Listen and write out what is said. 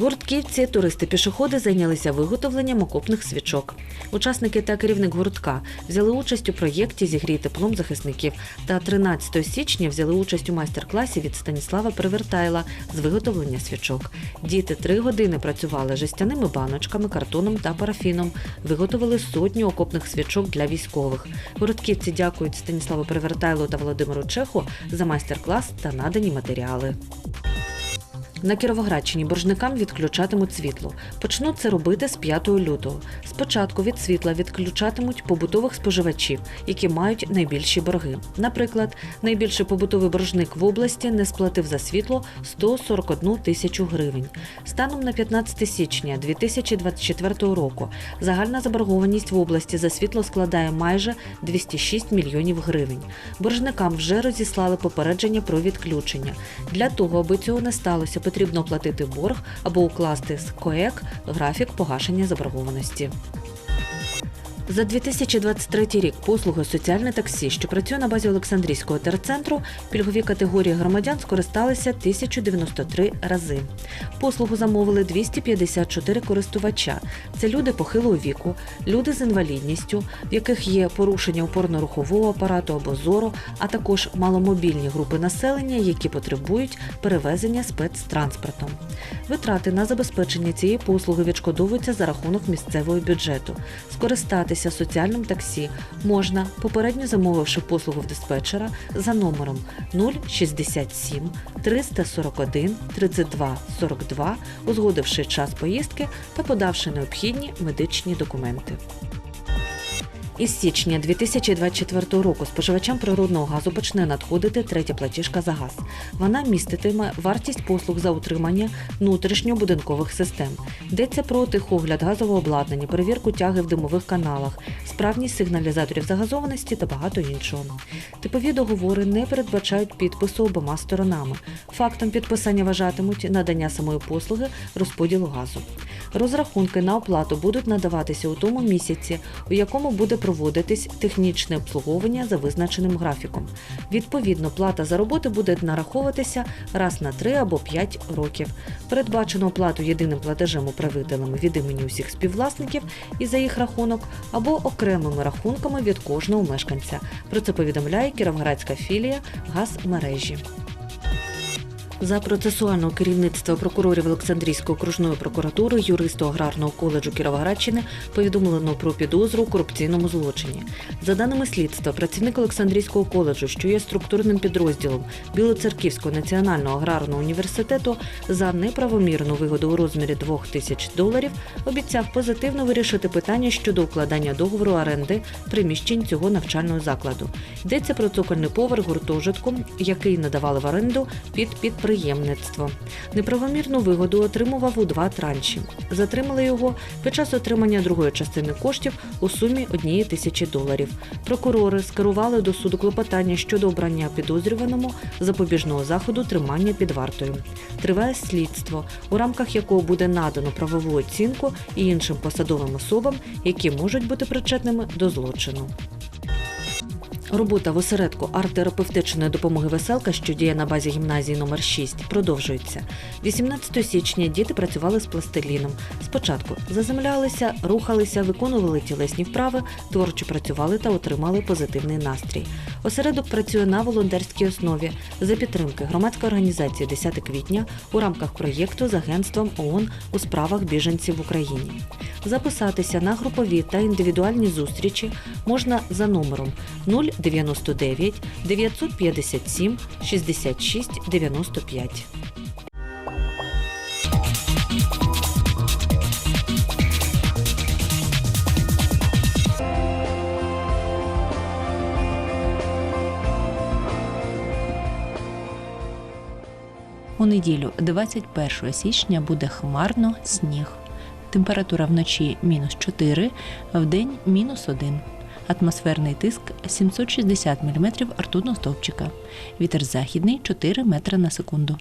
Гуртківці туристи-пішоходи зайнялися виготовленням окопних свічок. Учасники та керівник гуртка взяли участь у проєкті Зігрій теплом захисників та 13 січня взяли участь у майстер-класі від Станіслава Привертайла з виготовлення свічок. Діти три години працювали жестяними баночками, картоном та парафіном. Виготовили сотню окопних свічок для військових. Гуртківці дякують Станіславу Привертайлу та Володимиру Чеху за майстер-клас та надані матеріали. На Кіровоградщині боржникам відключатимуть світло. Почнуть це робити з 5 лютого. Спочатку від світла відключатимуть побутових споживачів, які мають найбільші борги. Наприклад, найбільший побутовий боржник в області не сплатив за світло 141 тисячу гривень. Станом на 15 січня 2024 року загальна заборгованість в області за світло складає майже 206 мільйонів гривень. Боржникам вже розіслали попередження про відключення. Для того, аби цього не сталося, потрібно оплатити борг або укласти з КОЕК графік погашення заборгованості. За 2023 рік послуги соціальне таксі, що працює на базі Олександрійського терцентру, пільгові категорії громадян скористалися 1093 рази. Послугу замовили 254 користувача. Це люди похилого віку, люди з інвалідністю, в яких є порушення опорно-рухового апарату або зору, а також маломобільні групи населення, які потребують перевезення спецтранспортом. Витрати на забезпечення цієї послуги відшкодовуються за рахунок місцевого бюджету. Скористатися соціальним таксі можна, попередньо замовивши послугу в диспетчера за номером 067 341 32 42, узгодивши час поїздки та подавши необхідні медичні документи. Із січня 2024 року споживачам природного газу почне надходити третя платіжка за газ. Вона міститиме вартість послуг за утримання внутрішньобудинкових систем. Йдеться про тихогляд газового обладнання, перевірку тяги в димових каналах, справність сигналізаторів загазованості та багато іншого. Типові договори не передбачають підпису обома сторонами. Фактом підписання вважатимуть надання самої послуги розподілу газу. Розрахунки на оплату будуть надаватися у тому місяці, у якому буде проводитись технічне обслуговування за визначеним графіком. Відповідно, плата за роботи буде нараховуватися раз на 3 або 5 років. Передбачено оплату єдиним платежем управителями від імені усіх співвласників і за їх рахунок або окремими рахунками від кожного мешканця. Про це повідомляє Кіровоградська філія газмережі. За процесуального керівництва прокурорів Олександрійської окружної прокуратури юристу аграрного коледжу Кіровоградщини повідомлено про підозру у корупційному злочині. За даними слідства, працівник Олександрійського коледжу, що є структурним підрозділом Білоцерківського національного аграрного університету, за неправомірну вигоду у розмірі 2 тисяч доларів обіцяв позитивно вирішити питання щодо укладання договору оренди приміщень цього навчального закладу. Йдеться про цокольний поверх гуртожитку, який надавали в оренду під підприємство. Неправомірну вигоду отримував у два транші. Затримали його під час отримання другої частини коштів у сумі однієї тисячі доларів. Прокурори скерували до суду клопотання щодо обрання підозрюваному запобіжного заходу тримання під вартою. Триває слідство, у рамках якого буде надано правову оцінку і іншим посадовим особам, які можуть бути причетними до злочину. Робота в осередку арт-терапевтичної допомоги веселка, що діє на базі гімназії номер 6 продовжується. 18 січня діти працювали з пластиліном. Спочатку заземлялися, рухалися, виконували тілесні вправи, творчо працювали та отримали позитивний настрій. Осередок працює на волонтерській основі за підтримки громадської організації 10 квітня у рамках проєкту з агентством ООН у справах біженців в Україні. Записатися на групові та індивідуальні зустрічі можна за номером 099 957 66 95. У неділю, 21 січня, буде хмарно сніг. Температура вночі мінус 4, в день мінус 1. Атмосферний тиск 760 мм ртутного стовпчика. Вітер західний 4 метри на секунду.